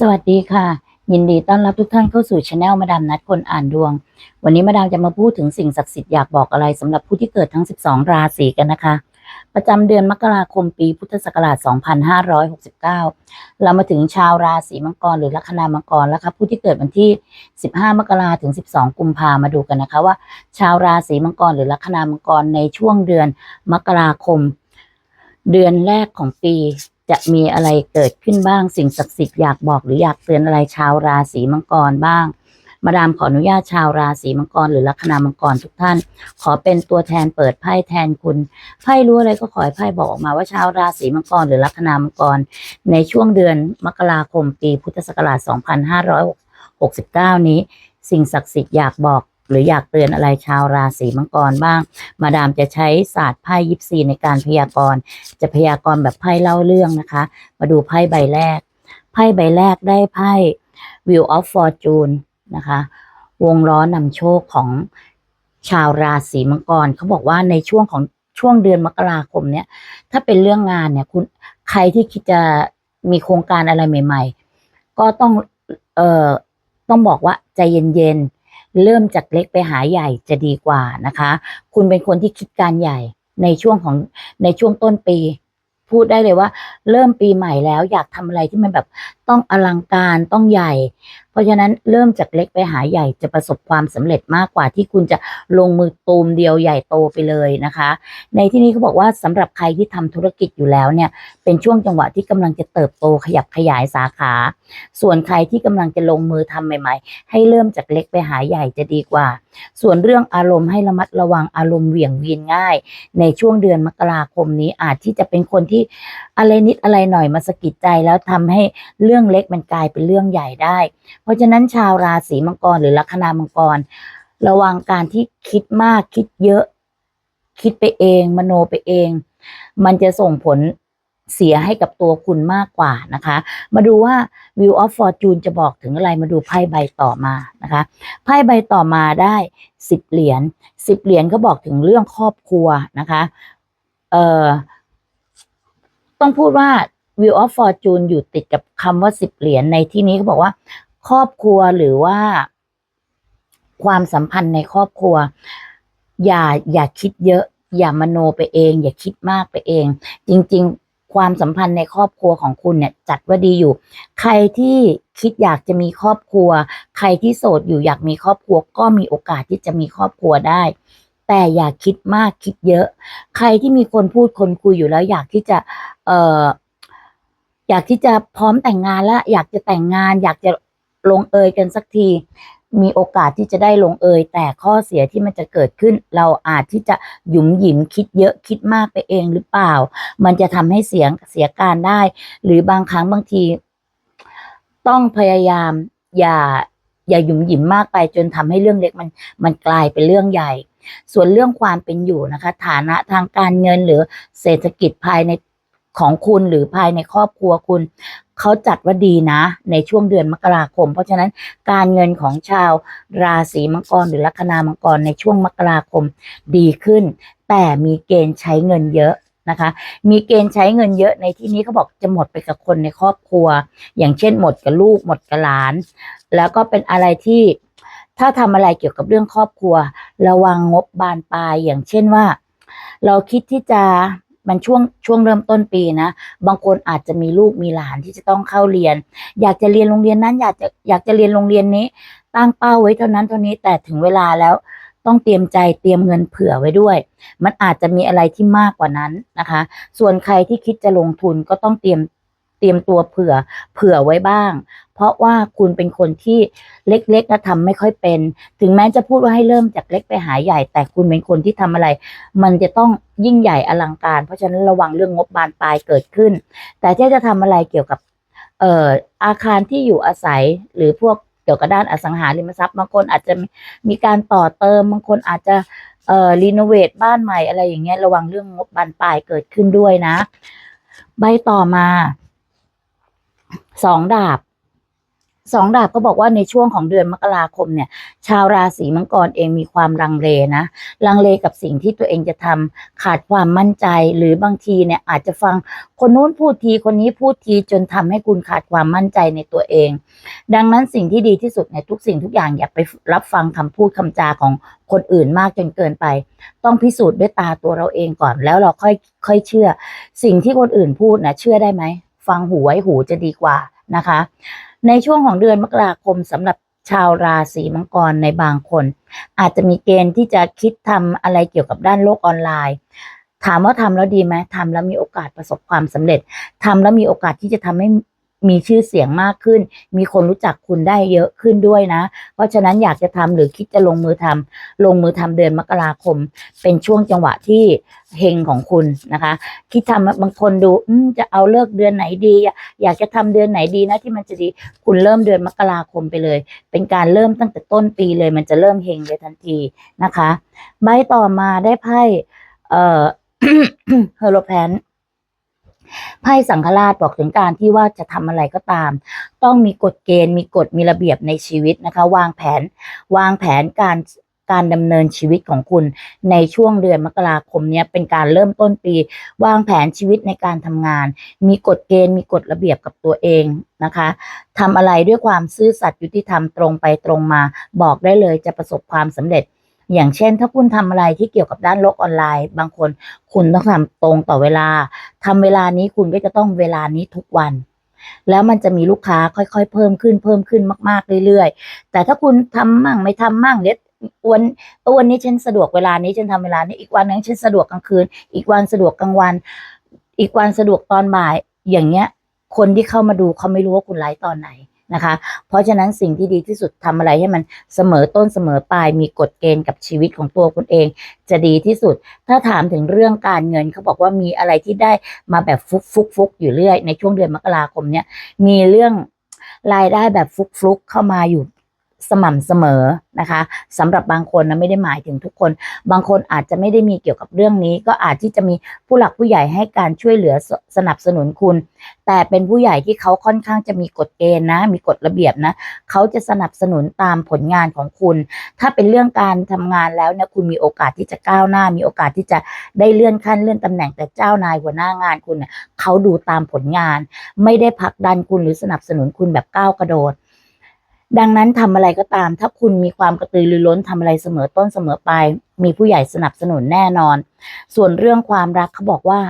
สวัสดีค่ะ ยินดีต้อนรับทุกท่านเข้าสู่ช anel มาดามนัดคนอ่านดวง วันนี้มาดามจะมาพูดถึงสิ่งศักดิ์สิทธิ์อยากบอกอะไรสำหรับผู้ที่เกิดทั้ง 12 ราศีกันนะคะ ประจำเดือนมกราคมปีพุทธศักราช 2569 เรามาถึงชาวราศีมังกรหรือลัคนามังกรแล้วครับผู้ที่เกิดวันที่ 15 มกราถึง 12 กุมภามาดูกันนะคะว่า ชาวราศีมังกรหรือลัคนามังกรในช่วงเดือนมกราคม เดือนแรกของปี จะมีอะไรเกิดขึ้นบ้างสิ่งศักดิ์สิทธิ์อยากบอกหรืออยากเตือนอะไรชาวราศีมังกรบ้าง มาดามขออนุญาตชาวราศีมังกรหรือลัคนามังกรทุกท่าน ขอเป็นตัวแทนเปิดไพ่แทนคุณไพ่รู้อะไรก็ขอให้ไพ่บอกออกมาว่าชาวราศีมังกรหรือลัคนามังกร ในช่วงเดือนมกราคมปีพุทธศักราช 2569 นี้ สิ่งศักดิ์สิทธิ์อยากบอก หรืออยากเตือนอะไรชาวราศีมังกรบ้าง มาดามจะใช้ศาสตร์ไพ่ยิปซีในการพยากรณ์ จะพยากรณ์แบบไพ่เล่าเรื่องนะคะ มาดูไพ่ใบแรก ไพ่ใบแรกได้ไพ่ Wheel of Fortune นะคะ วงล้อนำโชคของชาวราศีมังกรเขาบอกว่าในช่วงของช่วงเดือนมกราคมเนี้ยถ้าเป็นเรื่องงานเนี่ยคุณใครที่คิดจะมีโครงการอะไรใหม่ ๆ ก็ต้องเอ่อต้องบอกว่าใจเย็นๆ เริ่มจากเล็กไปหาใหญ่จะดีกว่านะคะ คุณเป็นคนที่คิดการใหญ่ในช่วงของในช่วงต้นปี พูดได้เลยว่า เริ่มปีใหม่แล้ว อยากทำอะไรที่มันแบบต้องอลังการต้องใหญ่ เพราะฉะนั้นเริ่มจากเล็กไปหาใหญ่จะประสบความสำเร็จมากกว่าที่คุณจะลงมือตูมเดียวใหญ่โตไปเลยนะคะ ในที่นี้เขาบอกว่าสำหรับใครที่ทำธุรกิจอยู่แล้วเนี่ยเป็นช่วงจังหวะที่กำลังจะเติบโตขยับขยายสาขา ส่วนใครที่กำลังจะลงมือทำใหม่ ๆ ให้เริ่มจากเล็กไปหาใหญ่จะดีกว่า ส่วนเรื่องอารมณ์ให้ระมัดระวังอารมณ์เหวี่ยงวีนง่าย ในช่วงเดือนมกราคมนี้อาจที่จะเป็นคนที่อะไรนิดอะไรหน่อยมาสะกิดใจแล้วทำให้เรื่องเล็กมันกลายเป็นเรื่องใหญ่ได้ เพราะฉะนั้นชาวราศีมังกรหรือลัคนามังกร ระวังการที่คิดมากคิดเยอะ คิดไปเอง มโนไปเอง มันจะส่งผลเสียให้กับตัวคุณมากกว่านะคะ มาดูว่า View of Fortune จะบอกถึงอะไรมาดูไพ่ใบต่อมานะคะไพ่ใบต่อมาได้สิบเหรียญสิบเหรียญเขาบอกถึงเรื่องครอบครัวนะคะ เอ่อ ต้องพูดว่า View of Fortune อยู่ติดกับคำว่าสิบเหรียญในที่นี้เขาบอกว่า ครอบครัวหรือว่า ความสัมพันธ์ในครอบครัว อย่าอย่าคิดเยอะ อย่ามโนไปเอง อย่าคิดมากไปเอง จริง ๆ ความสัมพันธ์ในครอบครัวของคุณเนี่ย จัดว่าดีอยู่ ใครที่คิดอยากจะมีครอบครัว ใครที่โสดอยู่อยากมีครอบครัว ก็มีโอกาสที่จะมีครอบครัวได้ แต่อย่าคิดมากคิดเยอะ ใครที่มีคนพูดคนคุยอยู่แล้ว อยากที่จะเอ่ออยากที่จะพร้อมแต่งงานแล้วอยากจะแต่งงาน อยากจะลงเอยกันสักที มีโอกาสที่จะได้ลงเอย แต่ข้อเสียที่มันจะเกิดขึ้น เราอาจที่จะหยุมหยิมคิดเยอะคิดมากไปเองหรือเปล่า มันจะทำให้เสียงเสียการได้ หรือบางครั้งบางที ต้องพยายามอย่า อย่าหยุมหยิมมากไปจนทำให้เรื่องเล็กมันมันกลายเป็นเรื่องใหญ่ ส่วนเรื่องความเป็นอยู่นะคะ ฐานะทางการเงินหรือเศรษฐกิจภายในของคุณหรือภายในครอบครัวคุณเขาจัดว่าดีนะ ในช่วงเดือนมกราคม เพราะฉะนั้นการเงินของชาวราศีมังกรหรือลัคนามังกรในช่วงมกราคมดีขึ้น แต่มีเกณฑ์ใช้เงินเยอะ นะคะ มีเกณฑ์ใช้เงินเยอะในที่นี้เขาบอกจะหมดไปกับคนในครอบครัว อย่างเช่นหมดกับลูกหมดกับหลาน แล้วก็เป็นอะไรที่ถ้าทำอะไรเกี่ยวกับเรื่องครอบครัว ระวังงบบานปลายอย่างเช่นว่า เราคิดที่จะมันช่วงช่วงเริ่มต้นปีนะ บางคนอาจจะมีลูกมีหลานที่จะต้องเข้าเรียน อยากจะเรียนโรงเรียนนั้นอยากจะอยากจะเรียนโรงเรียนนี้ ตั้งเป้าไว้เท่านั้นเท่านี้แต่ถึงเวลาแล้ว ต้องเตรียมใจเตรียมเงินเผื่อไว้ด้วย มันอาจจะมีอะไรที่มากกว่านั้นนะคะ ส่วนใครที่คิดจะลงทุนก็ต้องเตรียมเตรียมตัวเผื่อเผื่อไว้บ้าง เพราะว่าคุณเป็นคนที่เล็กๆและทำไม่ค่อยเป็น ถึงแม้จะพูดว่าให้เริ่มจากเล็กไปหาใหญ่ แต่คุณเป็นคนที่ทำอะไร มันจะต้องยิ่งใหญ่อลังการ เพราะฉะนั้นระวังเรื่องงบบานปลายเกิดขึ้น แต่ถ้าจะทำอะไรเกี่ยวกับเอ่ออาคารที่อยู่อาศัยหรือพวก เกี่ยวกับด้านอสังหาริมทรัพย์บางคนอาจจะมีการต่อเติมบางคนอาจจะเอ่อรีโนเวทบ้านใหม่อะไรอย่างเงี้ยระวังเรื่องงบบานปลายเกิดขึ้นด้วยนะ ใบต่อมาสองดาบ สองดาบก็บอกว่าในช่วงของเดือนมกราคมเนี่ย ชาวราศีมังกรเองมีความลังเลนะลังเลกับสิ่งที่ตัวเองจะทำขาดความมั่นใจหรือบางทีเนี่ยอาจจะฟังคนนู้นพูดทีคนนี้พูดทีจนทำให้คุณขาดความมั่นใจในตัวเอง ดังนั้นสิ่งที่ดีที่สุดในทุกสิ่งทุกอย่างอย่าไปรับฟังคำพูดคำจาของคนอื่นมากจนเกินไป ต้องพิสูจน์ด้วยตาตัวเราเองก่อน แล้วเราค่อยค่อยเชื่อ สิ่งที่คนอื่นพูดนะเชื่อได้ไหมฟังหูไว้หูจะดีกว่า นะคะ ในช่วงของเดือนมกราคมสำหรับชาวราศีมังกรในบางคน อาจจะมีเกณฑ์ที่จะคิดทำอะไรเกี่ยวกับด้านโลกออนไลน์ ถามว่าทำแล้วดีไหมทำแล้วมีโอกาสประสบความสำเร็จทำแล้วมีโอกาสที่จะทำให้ มีชื่อเสียงมากขึ้น มีคนรู้จักคุณได้เยอะขึ้นด้วยนะ เพราะฉะนั้นอยากจะทำหรือคิดจะลงมือทำลงมือทำเดือนมกราคม เป็นช่วงจังหวะที่เฮงของคุณนะคะ คิดทำบางคนดูอจะเอาเลิกเดือนไหนดี อยากจะทำเดือนไหนดีนะที่มันจะดีคุณเริ่มเดือนมกราคมไปเลย เป็นการเริ่มตั้งแต่ต้นปีเลย มันจะเริ่มเฮงเลยทันทีนะคะ ใบต่อมาได้ไพ่เอ่อเฮโรแพน ไพ่สังฆราชบอกถึงการที่ว่าจะทำอะไรก็ตาม ต้องมีกฎเกณฑ์มีกฎมีระเบียบในชีวิตนะคะ วางแผน วางแผนการการดำเนินชีวิตของคุณในช่วงเดือนมกราคมเนี้ยเป็นการเริ่มต้นปี วางแผนชีวิตในการทำงาน มีกฎเกณฑ์มีกฎระเบียบกับตัวเองนะคะทำอะไรด้วยความซื่อสัตย์ยุติธรรมตรงไปตรงมา บอกได้เลยจะประสบความสำเร็จ อย่างเช่น ถ้าคุณทำอะไรที่เกี่ยวกับด้านโลกออนไลน์ บางคนคุณต้องทำตรงต่อเวลาทำเวลานี้คุณก็จะต้องเวลานี้ทุกวัน แล้วมันจะมีลูกค้าค่อยๆ เพิ่มขึ้นเพิ่มขึ้นมาก ๆเรื่อยๆ แต่ถ้าคุณทำมั่งไม่ทำมั่งเดี๋ยววันวันนี้ฉันสะดวกเวลานี้ฉันทำเวลานี้อีกวันนึงฉันสะดวกกลางคืน อีกวันสะดวกกลางวัน อีกวันสะดวกตอนบ่ายอย่างเงี้ย คนที่เข้ามาดูเขาไม่รู้ว่าคุณไลฟ์ตอนไหน นะคะ เพราะฉะนั้นสิ่งที่ดีที่สุดทำอะไรให้มันเสมอต้นเสมอปลายมีกฎเกณฑ์กับชีวิตของตัวคุณเอง จะดีที่สุด ถ้าถามถึงเรื่องการเงินเขาบอกว่ามีอะไรที่ได้มาแบบฟุกฟุกฟุกอยู่เรื่อย ในช่วงเดือนมกราคมเนี้ยมีเรื่องรายได้แบบฟุกฟุกเข้ามาอยู่ สม่ำเสมอนะคะสำหรับบางคนนะไม่ได้หมายถึงทุกคน บางคนอาจจะไม่ได้มีเกี่ยวกับเรื่องนี้ ก็อาจที่จะมีผู้หลักผู้ใหญ่ให้การช่วยเหลือสสนับสนุนคุณ แต่เป็นผู้ใหญ่ที่เขาค่อนข้างจะมีกฎเกณฑ์นะ มีกฎระเบียบนะเขาจะสนับสนุนตามผลงานของคุณ ถ้าเป็นเรื่องการทำงานแล้วเนี่ยคุณมีโอกาสที่จะก้าวหน้า มีโอกาสที่จะได้เลื่อนขั้นเลื่อนตำแหน่งแต่เจ้านายหัวหน้างานคุณเนี่ยเขาดูตามผลงาน ไม่ได้ผลักดันคุณหรือสนับสนุนคุณแบบก้าวกระโดด ดังนั้นทำอะไรก็ตาม ถ้าคุณมีความกระตือรือร้นทำอะไรเสมอต้นเสมอปลายมีผู้ใหญ่สนับสนุนแน่นอน ส่วนเรื่องความรักเขาบอกว่า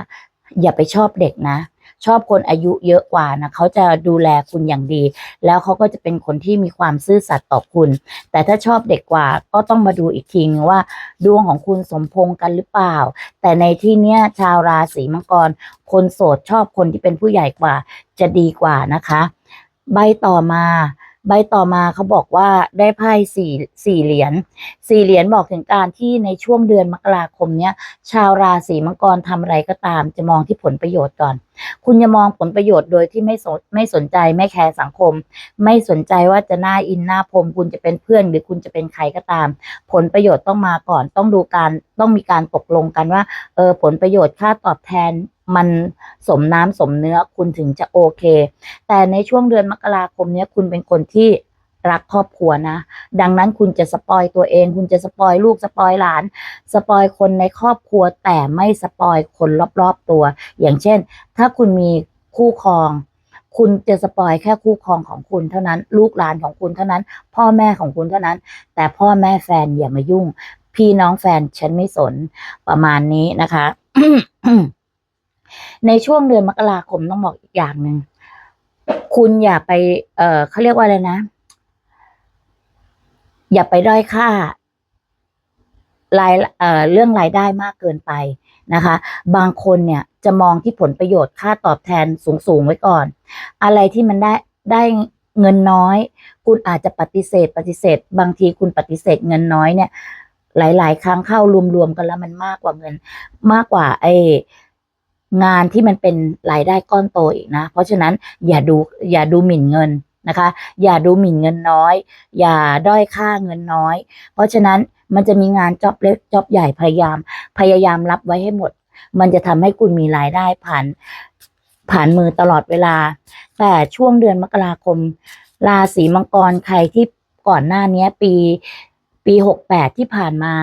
อย่าไปชอบเด็กนะ ชอบคนอายุเยอะกว่านะเขาจะดูแลคุณอย่างดี แล้วเขาก็จะเป็นคนที่มีความซื่อสัตย์ต่อคุณ แต่ถ้าชอบเด็กกว่าก็ต้องมาดูอีกทีนึงว่า ดวงของคุณสมพงษ์กันหรือเปล่า แต่ในที่เนี้ยชาวราศีมังกร คนโสดชอบคนที่เป็นผู้ใหญ่กว่าจะดีกว่านะคะ ใบต่อมา ใบต่อมาเขาบอกว่าได้ไพ่สี่สี่เหรียญสี่เหรียญบอกถึงการที่ในช่วงเดือนมกราคมเนี้ยชาวราศีมังกรทำอะไรก็ตาม จะมองที่ผลประโยชน์ก่อน คุณจะมองผลประโยชน์โดยที่ไม่สนไม่สนใจไม่แคร์สังคม ไม่สนใจว่าจะหน้าอินหน้าพรมคุณจะเป็นเพื่อนหรือคุณจะเป็นใครก็ตาม ผลประโยชน์ต้องมาก่อนต้องดูการต้องมีการตกลงกันว่าเออผลประโยชน์ค่าตอบแทน มันสมน้ำสมเนื้อคุณถึงจะโอเค แต่ในช่วงเดือนมกราคมเนี้ยคุณเป็นคนที่รักครอบครัวนะ ดังนั้นคุณจะสปอยตัวเอง คุณจะสปอยลูกสปอยหลาน สปอยคนในครอบครัว แต่ไม่สปอยคนรอบๆตัว อย่างเช่น ถ้าคุณมีคู่ครอง คุณจะสปอยแค่คู่ครองของคุณเท่านั้น ลูกหลานของคุณเท่านั้น พ่อแม่ของคุณเท่านั้น แต่พ่อแม่แฟนอย่ามายุ่ง พี่น้องแฟนฉันไม่สนประมาณนี้นะคะ ในช่วงเดือนมกราคมต้องบอกอีกอย่างหนึ่งคุณอย่าไป เอ่อเขาเรียกว่าอะไรนะ อย่าไปด้อยค่ารายเอ่อเรื่องรายได้มากเกินไปนะคะ บางคนเนี่ยจะมองที่ผลประโยชน์ค่าตอบแทนสูงๆไว้ก่อน อะไรที่มันได้ได้เงินน้อย คุณอาจจะปฏิเสธ ปฏิเสธ บางทีคุณปฏิเสธเงินน้อยเนี่ย หลาย ๆ ครั้งเข้ารวมๆกันแล้วมันมากกว่าเงิน มากกว่าไอ งานที่มันเป็นรายได้ก้อนโตอีกนะ เพราะฉะนั้นอย่าดูอย่าดูหมิ่นเงินนะคะ อย่าดูหมิ่นเงินน้อย อย่าด้อยค่าเงินน้อย เพราะฉะนั้นมันจะมีงานจ็อบเล็กจ็อบใหญ่พยายาม พยายามรับไว้ให้หมด มันจะทำให้คุณมีรายได้ผ่านผ่านมือตลอดเวลา แต่ช่วงเดือนมกราคม ราศีมังกรใครที่ก่อนหน้านี้ปีปีหกแปดที่ผ่านมา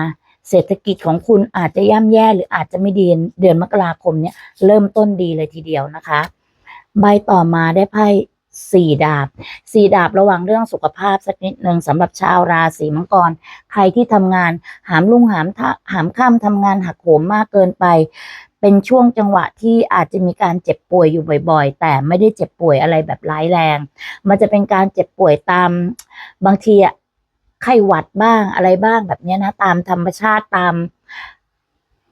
เศรษฐกิจของคุณอาจจะย่ำแย่หรืออาจจะไม่ดีเดือนมกราคมเนี้ยเริ่มต้นดีเลยทีเดียวนะคะ ใบต่อมาได้ไพ่สี่ดาบสี่ดาบระวังเรื่องสุขภาพสักนิดหนึ่งสำหรับชาวราศีมังกร ใครที่ทำงานหามลุ่งหามทะหามข้ามทำงานหักโหมมากเกินไป เป็นช่วงจังหวะที่อาจจะมีการเจ็บป่วยอยู่บ่อยๆ แต่ไม่ได้เจ็บป่วยอะไรแบบร้ายแรง มันจะเป็นการเจ็บป่วยตามบางทีอะ ไข้หวัดบ้างอะไรบ้างแบบนี้นะ ตามธรรมชาติตาม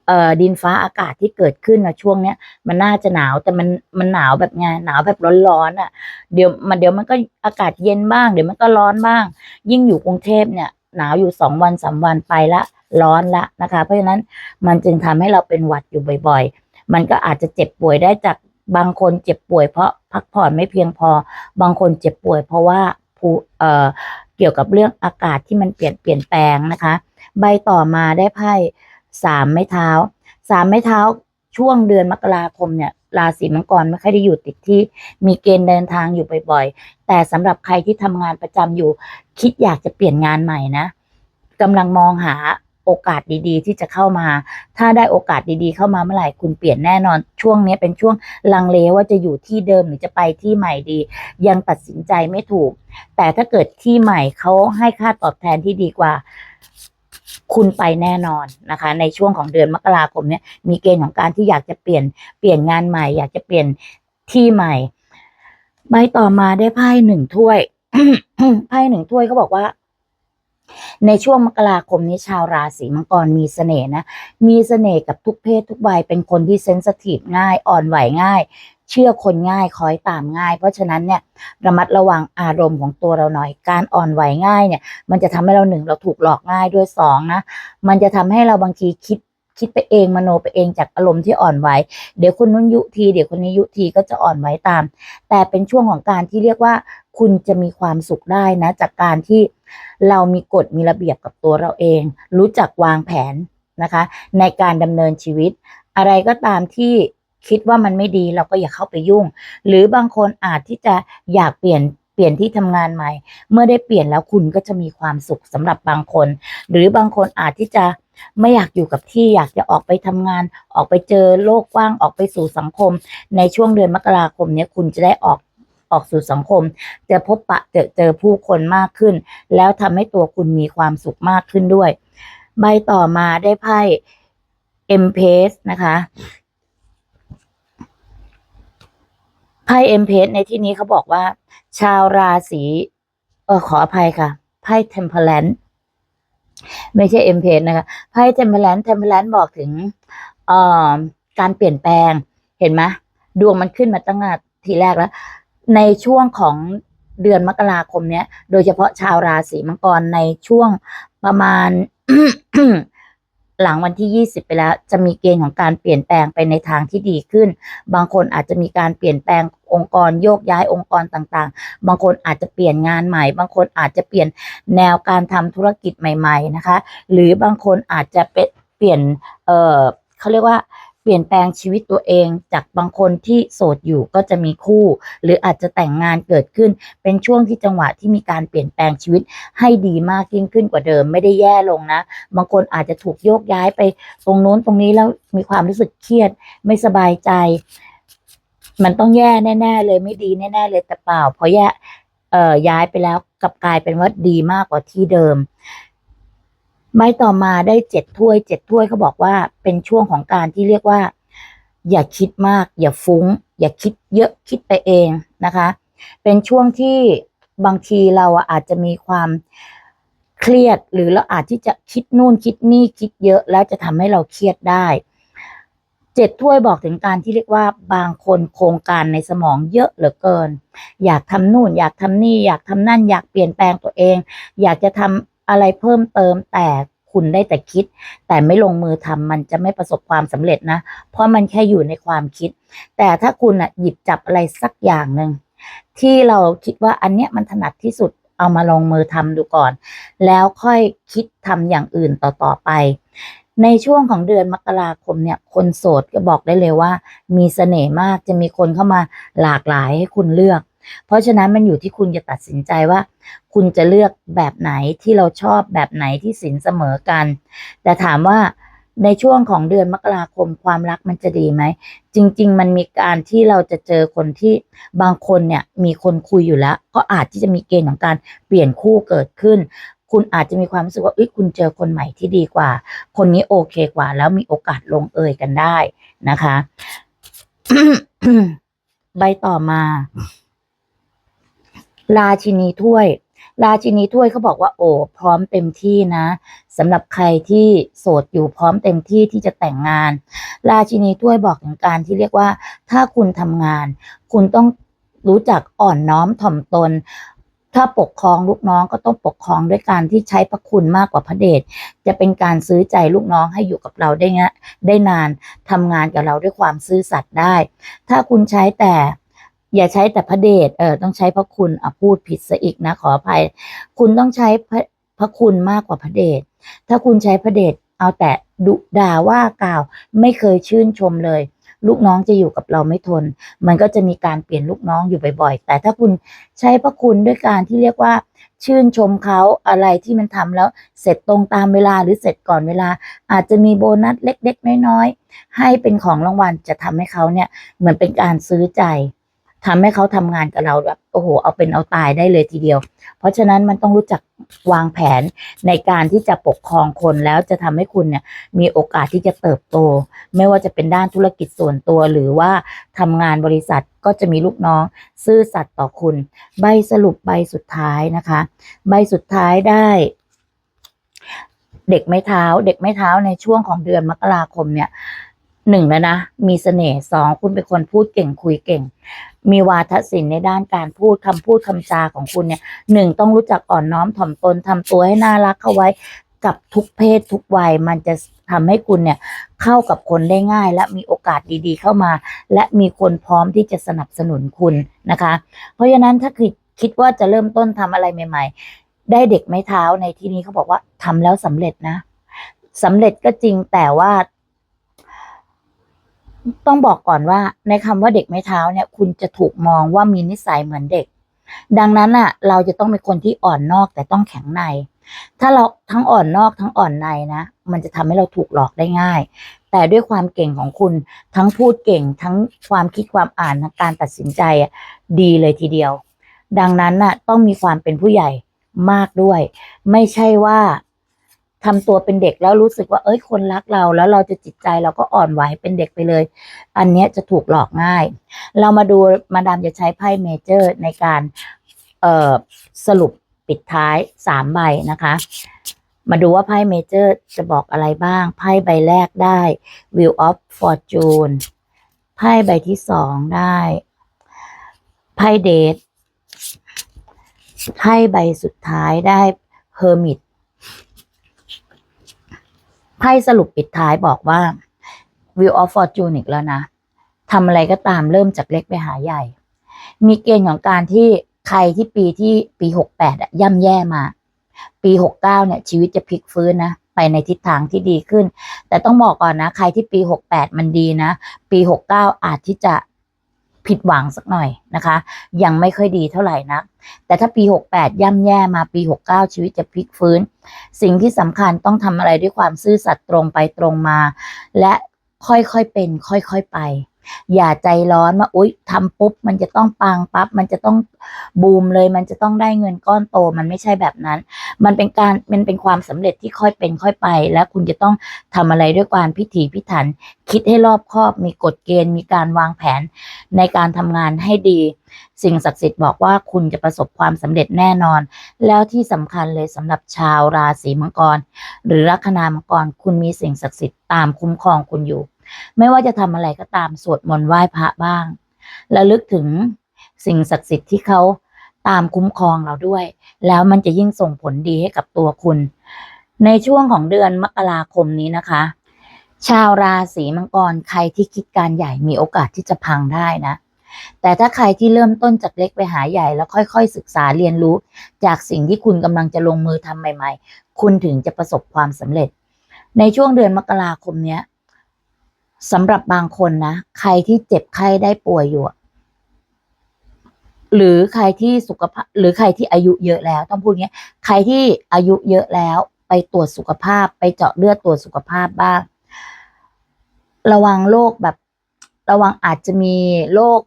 เอ่อดินฟ้าอากาศที่เกิดขึ้นนะช่วงเนี้ย มันน่าจะหนาวแต่มันมันหนาวแบบไงหนาวแบบร้อนๆอะ เดี๋ยวมันเดี๋ยวมันก็อากาศเย็นบ้างเดี๋ยวมันก็ร้อนบ้าง ยิ่งอยู่กรุงเทพเนี่ย หนาวอยู่สองวันสามวันไปละร้อนละนะคะ เพราะฉะนั้นมันจึงทำให้เราเป็นหวัดอยู่บ่อยๆ มันก็อาจจะเจ็บป่วยได้จากบางคนเจ็บป่วยเพราะพักผ่อนไม่เพียงพอบางคนเจ็บป่วยเพราะว่าผู้เอ่อ เกี่ยวกับเรื่องอากาศที่มันเปลี่ยนเปลี่ยนแปลงนะคะ ใบต่อมาได้ไพ่สามไม้เท้าสามไม้เท้าช่วงเดือนมกราคมเนี่ยราศีมังกรไม่ค่อยได้อยู่ติดที่ มีเกณฑ์เดินทางอยู่บ่อยๆ แต่สำหรับใครที่ทำงานประจำอยู่ คิดอยากจะเปลี่ยนงานใหม่นะกำลังมองหา โอกาสดีๆ ที่จะเข้ามา ถ้าได้โอกาสดีๆ เข้ามาเมื่อไหร่คุณเปลี่ยนแน่นอน ช่วงนี้เป็นช่วงลังเลว่าจะอยู่ที่เดิมหรือจะไปที่ใหม่ดี ยังตัดสินใจไม่ถูก แต่ถ้าเกิดที่ใหม่เขาให้ค่าตอบแทนที่ดีกว่า คุณไปแน่นอนนะคะ ในช่วงของเดือนมกราคมเนี้ยมีเกณฑ์ของการที่อยากจะเปลี่ยนเปลี่ยนงานใหม่ อยากจะเปลี่ยนที่ใหม่ ใบต่อมาได้ไพ่หนึ่งถ้วยไพ่หนึ่งถ้วยเขาบอกว่า ในช่วงมกราคมนี้ชาวราศีมังกรมีเสน่ห์นะ มีเสน่ห์กับทุกเพศทุกวัยเป็นคนที่เซนสทีฟง่ายอ่อนไหวง่าย เชื่อคนง่ายคอยตามง่าย เพราะฉะนั้นเนี่ยระมัดระวังอารมณ์ของตัวเราหน่อยการอ่อนไหวง่ายเนี่ย มันจะทำให้เราหนึ่งเราถูกหลอกง่ายด้วยสองนะมันจะทำให้เราบางทีคิดคิดไปเองมโนไปเองจากอารมณ์ที่อ่อนไหวเดี๋ยวคนนู้นยุทีเดี๋ยวคนนี้ยุทีก็จะอ่อนไหวตาม แต่เป็นช่วงของการที่เรียกว่า คุณจะมีความสุขได้นะ จากการที่ เรามีกฎมีระเบียบกับตัวเราเอง รู้จักวางแผนนะคะ ในการดำเนินชีวิต อะไรก็ตามที่คิดว่ามันไม่ดีเราก็อย่าเข้าไปยุ่ง หรือบางคนอาจที่จะอยากเปลี่ยนเปลี่ยนที่ทำงานใหม่ เมื่อได้เปลี่ยนแล้วคุณก็จะมีความสุขสำหรับบางคน หรือบางคนอาจที่จะไม่อยากอยู่กับที่อยากจะออกไปทำงาน ออกไปเจอโลกกว้างออกไปสู่สังคม ในช่วงเดือนมกราคมนี้คุณจะได้ออก ออกสู่สังคม จะพบปะเจอเจอผู้คนมากขึ้น แล้วทำให้ตัวคุณมีความสุขมากขึ้นด้วย ใบต่อมาได้ไพ่เอ็มเพสนะคะไพ่เอ็มเพสในที่นี้เขาบอกว่า ชาวราศีเออขออภัยค่ะไพ่เทมเพลนไม่ใช่เอ็มเพสนะคะไพ่เทมเพลนเทมเพลนบอกถึงเอ่อการเปลี่ยนแปลงเห็นไหมดวงมันขึ้นมาตั้งแต่ทีแรกแล้ว ในช่วงของเดือนมกราคมเนี้ย โดยเฉพาะชาวราศีมังกรในช่วงประมาณ หลังวันที่ 20 ไปแล้ว จะมีเกณฑ์ของการเปลี่ยนแปลงไปในทางที่ดีขึ้น บางคนอาจจะมีการเปลี่ยนแปลงองค์กรโยกย้ายองค์กรต่างๆ บางคนอาจจะเปลี่ยนงานใหม่ บางคนอาจจะเปลี่ยนแนวการทำธุรกิจใหม่ ๆ นะคะ หรือบางคนอาจจะเป็นเปลี่ยน เออเขาเรียกว่า เปลี่ยนแปลงชีวิตตัวเอง จากบางคนที่โสดอยู่ก็จะมีคู่ หรืออาจจะแต่งงานเกิดขึ้น เป็นช่วงที่จังหวะที่มีการเปลี่ยนแปลงชีวิตให้ดีมากยิ่งขึ้นกว่าเดิม ไม่ได้แย่ลงนะ บางคนอาจจะถูกโยกย้ายไปตรงโน้นตรงนี้แล้วมีความรู้สึกเครียด ไม่สบายใจ มันต้องแย่แน่ๆเลยไม่ดีแน่ๆเลยแต่เปล่าเพอแย่เอ่อย้ายไปแล้วกลับกลายเป็นว่าดีมากกว่าที่เดิม ใบต่อมาได้เจ็ดถ้วยเจ็ดถ้วยเขาบอกว่าเป็นช่วงของการที่เรียกว่า อย่าคิดมาก อย่าฟุ้ง อย่าคิดเยอะคิดไปเองนะคะ เป็นช่วงที่บางทีเราอาจจะมีความเครียดหรือเราอาจที่จะคิดนู่นคิดนี่คิดเยอะแล้วจะทำให้เราเครียดได้เจ็ดถ้วยบอกถึงการที่เรียกว่าบางคนโครงการในสมองเยอะเหลือเกิน อยากทำนู่น อยากทำนี่ อยากทำนั่น อยากเปลี่ยนแปลงตัวเอง อยากจะทำ อะไรเพิ่มเติมแต่คุณได้แต่คิด แต่ไม่ลงมือทำมันจะไม่ประสบความสำเร็จนะ เพราะมันแค่อยู่ในความคิด แต่ถ้าคุณอะหยิบจับอะไรสักอย่างหนึ่งที่เราคิดว่าอันเนี้ยมันถนัดที่สุดเอามาลงมือทำดูก่อน แล้วค่อยคิดทำอย่างอื่นต่อๆไป ในช่วงของเดือนมกราคมเนี่ย คนโสดก็บอกได้เลยว่า มีเสน่ห์มากจะมีคนเข้ามาหลากหลายให้คุณเลือก เพราะฉะนั้นมันอยู่ที่คุณจะตัดสินใจว่า คุณจะเลือกแบบไหนที่เราชอบแบบไหนที่สินเสมอกัน แต่ถามว่าในช่วงของเดือนมกราคมความรักมันจะดีไหม จริง ๆ มันมีการที่เราจะเจอคนที่บางคนเนี่ยมีคนคุยอยู่แล้ว ก็อาจที่จะมีเกณฑ์ของการเปลี่ยนคู่เกิดขึ้น คุณอาจจะมีความรู้สึกว่าเอ้ยคุณเจอคนใหม่ที่ดีกว่า คนนี้โอเคกว่า แล้วมีโอกาสลงเอยกันได้นะคะ ใบต่อมา ราชินีถ้วย ราชินีถ้วยเขาบอกว่าโอ้พร้อมเต็มที่นะสำหรับใครที่โสดอยู่พร้อมเต็มที่ที่จะแต่งงาน ราชินีถ้วยบอกถึงการที่เรียกว่า ถ้าคุณทำงาน คุณต้องรู้จักอ่อนน้อมถ่อมตนถ้าปกครองลูกน้องก็ต้องปกครองด้วยการที่ใช้พระคุณมากกว่าพระเดช จะเป็นการซื้อใจลูกน้องให้อยู่กับเราได้งะได้นานทำงานกับเราด้วยความซื่อสัตย์ได้ ถ้าคุณใช้แต่ อย่าใช้แต่พระเดชเออต้องใช้พระคุณอะพูดผิดซะอีกนะขออภัย คุณต้องใช้พระพระคุณมากกว่าพระเดชถ้าคุณใช้พระเดชเอาแต่ดุด่าว่ากล่าว ไม่เคยชื่นชมเลย ลูกน้องจะอยู่กับเราไม่ทน มันก็จะมีการเปลี่ยนลูกน้องอยู่บ่อยๆ แต่ถ้าคุณใช้พระคุณด้วยการที่เรียกว่าชื่นชมเขาอะไรที่มันทำแล้วเสร็จตรงตามเวลาหรือเสร็จก่อนเวลา อาจจะมีโบนัสเล็ก ๆ น้อยๆ ให้เป็นของรางวัลจะทำให้เขาเนี่ยเหมือนเป็นการซื้อใจ ทำให้เขาทำงานกับเราแบบโอ้โหเอาเป็นเอาตายได้เลยทีเดียว เพราะฉะนั้นมันต้องรู้จักวางแผนในการที่จะปกครองคนแล้วจะทำให้คุณเนี่ยมีโอกาสที่จะเติบโต ไม่ว่าจะเป็นด้านธุรกิจส่วนตัว หรือว่าทำงานบริษัทก็จะมีลูกน้อง ซื่อสัตย์ต่อคุณ ใบสรุปใบสุดท้ายนะคะ ใบสุดท้ายได้เด็กไม้เท้า เด็กไม้เท้าในช่วงของเดือนมกราคมเนี่ยหนึ่งแล้วนะ มีเสน่ห์สองคุณเป็นคนพูดเก่งคุยเก่ง มีวาทศิลป์ในด้านการพูดคำพูดคำจาของคุณเนี่ยหนึ่งต้องรู้จักอ่อนน้อมถ่อมตนทำตัวให้น่ารักเข้าไว้กับทุกเพศทุกวัยมันจะทำให้คุณเนี่ยเข้ากับคนได้ง่าย และมีโอกาสดีๆ เข้ามา และมีคนพร้อมที่จะสนับสนุนคุณนะคะ เพราะฉะนั้นถ้าคือคิดว่าจะเริ่มต้นทำอะไรใหม่ ๆ ได้เด็กไม้เท้าในที่นี้เขาบอกว่าทำแล้วสำเร็จนะสำเร็จก็จริงแต่ว่า ต้องบอกก่อนว่าในคำว่าเด็กไม้เท้าเนี่ย คุณจะถูกมองว่ามีนิสัยเหมือนเด็ก ดังนั้นอะ เราจะต้องเป็นคนที่อ่อนนอกแต่ต้องแข็งใน ถ้าเราทั้งอ่อนนอกทั้งอ่อนในนะ มันจะทำให้เราถูกหลอกได้ง่าย แต่ด้วยความเก่งของคุณทั้งพูดเก่งทั้งความคิดความอ่านทั้งการตัดสินใจอะดีเลยทีเดียว ดังนั้นน่ะ ต้องมีความเป็นผู้ใหญ่มากด้วย ไม่ใช่ว่า ทำตัวเป็นเด็กแล้วรู้สึกว่าเอ้ยคนรักเราแล้วเราจะจิตใจเราก็อ่อนไหวเป็นเด็กไปเลย อันเนี้ยจะถูกหลอกง่าย เรามาดูมาดามจะใช้ไพ่เมเจอร์ในการเอ่อสรุปปิดท้ายสามใบนะคะ มาดูว่าไพ่เมเจอร์จะบอกอะไรบ้างไพ่ใบแรกได้ Wheel of Fortune ไพ่ใบที่สองได้ไพ่เดทไพ่ใบสุดท้ายได้ Hermit ไพ่สรุปปิดท้ายบอกว่า View of Fortune อีกแล้วนะทำอะไรก็ตามเริ่มจากเล็กไปหาใหญ่ มีเกณฑ์ของการที่ใครที่ปีที่ปีหกแปดอะย่ำแย่มา ปีหกเก้าเนี่ย ชีวิตจะพลิกฟื้นนะ ไปในทิศทางที่ดีขึ้น แต่ต้องบอกก่อนนะ ใครที่ปีหกแปดมันดีนะ ปีหกเก้าอาจที่จะ ผิดหวังสักหน่อยนะคะ ยังไม่ค่อยดีเท่าไหร่นะแต่ถ้าปี 68 ย่ำแย่มาปี 69 ชีวิตจะพลิกฟื้น สิ่งที่สำคัญต้องทำอะไรด้วยความซื่อสัตย์ตรงไปตรงมา และค่อยๆเป็น ค่อยๆไป อย่าใจร้อนว่าอุ๊ยทำปุ๊บ มันจะต้องปังปั๊บมันจะต้องบูมเลย มันจะต้องได้เงินก้อนโต มันไม่ใช่แบบนั้น มันเป็นการมันเป็นความสำเร็จที่ค่อยเป็นค่อยไป และคุณจะต้องทำอะไรด้วยความพิถีพิถัน คิดให้รอบคอบมีกฎเกณฑ์ มีการวางแผนในการทำงานให้ดี สิ่งศักดิ์สิทธิ์บอกว่าคุณจะประสบความสำเร็จแน่นอน แล้วที่สำคัญเลยสำหรับชาวราศีมังกร หรือลัคนามังกรคุณมีสิ่งศักดิ์สิทธิ์ตามคุ้มครองคุณอยู่ ไม่ว่าจะทำอะไรก็ตามสวดมนต์ไหว้พระบ้างระลึกถึงสิ่งศักดิ์สิทธิ์ที่เขาตามคุ้มครองเราด้วย แล้วมันจะยิ่งส่งผลดีให้กับตัวคุณ ในช่วงของเดือนมกราคมนี้นะคะ ชาวราศีมังกรใครที่คิดการใหญ่มีโอกาสที่จะพังได้นะ แต่ถ้าใครที่เริ่มต้นจากเล็กไปหาใหญ่แล้วค่อย ๆ ศึกษาเรียนรู้ จากสิ่งที่คุณกำลังจะลงมือทำใหม่ ๆ คุณถึงจะประสบความสำเร็จ ในช่วงเดือนมกราคมเนี้ย สำหรับบางคนนะ ใครที่เจ็บไข้ได้ป่วยอยู่หรือใครที่สุขภาพ หรือใครที่อายุเยอะแล้ว ต้องพูดอย่างเงี้ยใครที่อายุเยอะแล้ว ไปตรวจสุขภาพ ไปเจาะเลือดตรวจสุขภาพบ้าง ระวังโรคแบบ ระวังอาจจะมีโรค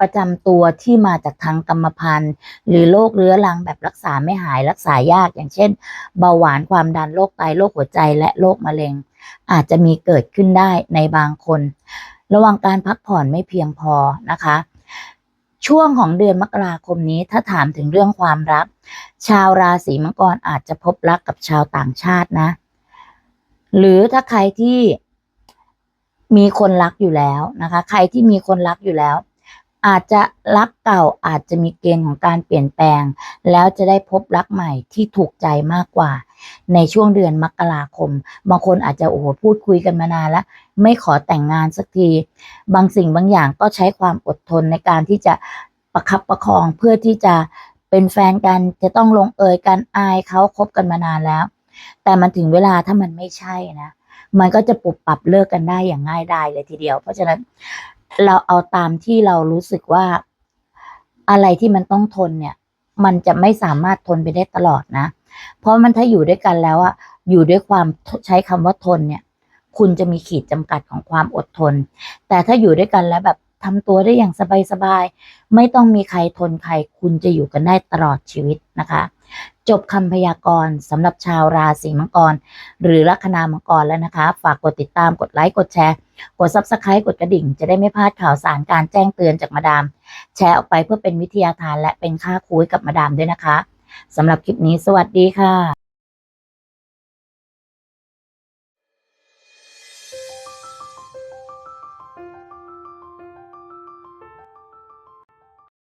ประจำตัวที่มาจากทางกรรมพันธุ์ หรือโรคเรื้อรังแบบรักษาไม่หายรักษายากอย่างเช่น เบาหวานความดันโรคไตโรคหัวใจและโรคมะเร็ง อาจจะมีเกิดขึ้นได้ในบางคน ระวังการพักผ่อนไม่เพียงพอนะคะ ช่วงของเดือนมกราคมนี้ถ้าถามถึงเรื่องความรัก ชาวราศีมังกรอาจจะพบรักกับชาวต่างชาตินะ หรือถ้าใครที่มีคนรักอยู่แล้วนะคะ ใครที่มีคนรักอยู่แล้ว อาจจะรักเก่าอาจจะมีเกณฑ์ของการเปลี่ยนแปลง แล้วจะได้พบรักใหม่ที่ถูกใจมากกว่า ในช่วงเดือนมกราคม บางคนอาจจะโอ้โหพูดคุยกันมานานแล้ว ไม่ขอแต่งงานสักที บางสิ่งบางอย่างก็ใช้ความอดทนในการที่จะประคับประคองเพื่อที่จะเป็นแฟนกันจะต้องลงเอยกันอายเขาคบกันมานานแล้ว แต่มันถึงเวลาถ้ามันไม่ใช่นะมันก็จะปรับปรับเลิกกันได้อย่างง่ายดายเลยทีเดียว เพราะฉะนั้น เราเอาตามที่เรารู้สึกว่า อะไรที่มันต้องทนเนี่ย มันจะไม่สามารถทนไปได้ตลอดนะ เพราะมันถ้าอยู่ด้วยกันแล้วอะอยู่ด้วยความใช้คำว่าทนเนี่ย คุณจะมีขีดจำกัดของความอดทน แต่ถ้าอยู่ด้วยกันแล้วแบบทำตัวได้อย่างสบายๆ ไม่ต้องมีใครทนใคร คุณจะอยู่กันได้ตลอดชีวิตนะคะ จบคำพยากรณ์สำหรับชาวราศีมังกร หรือลัคนามังกรแล้วนะคะ ฝากกดติดตามกดไลค์กดแชร์ กด subscribe กดกระดิ่ง จะได้ไม่พลาดข่าวสารการแจ้งเตือนจากมาดาม แชร์ออกไปเพื่อเป็นวิทยาทานและเป็นค่าคุยกับมาดามด้วยนะคะสำหรับคลิปนี้สวัสดีค่ะ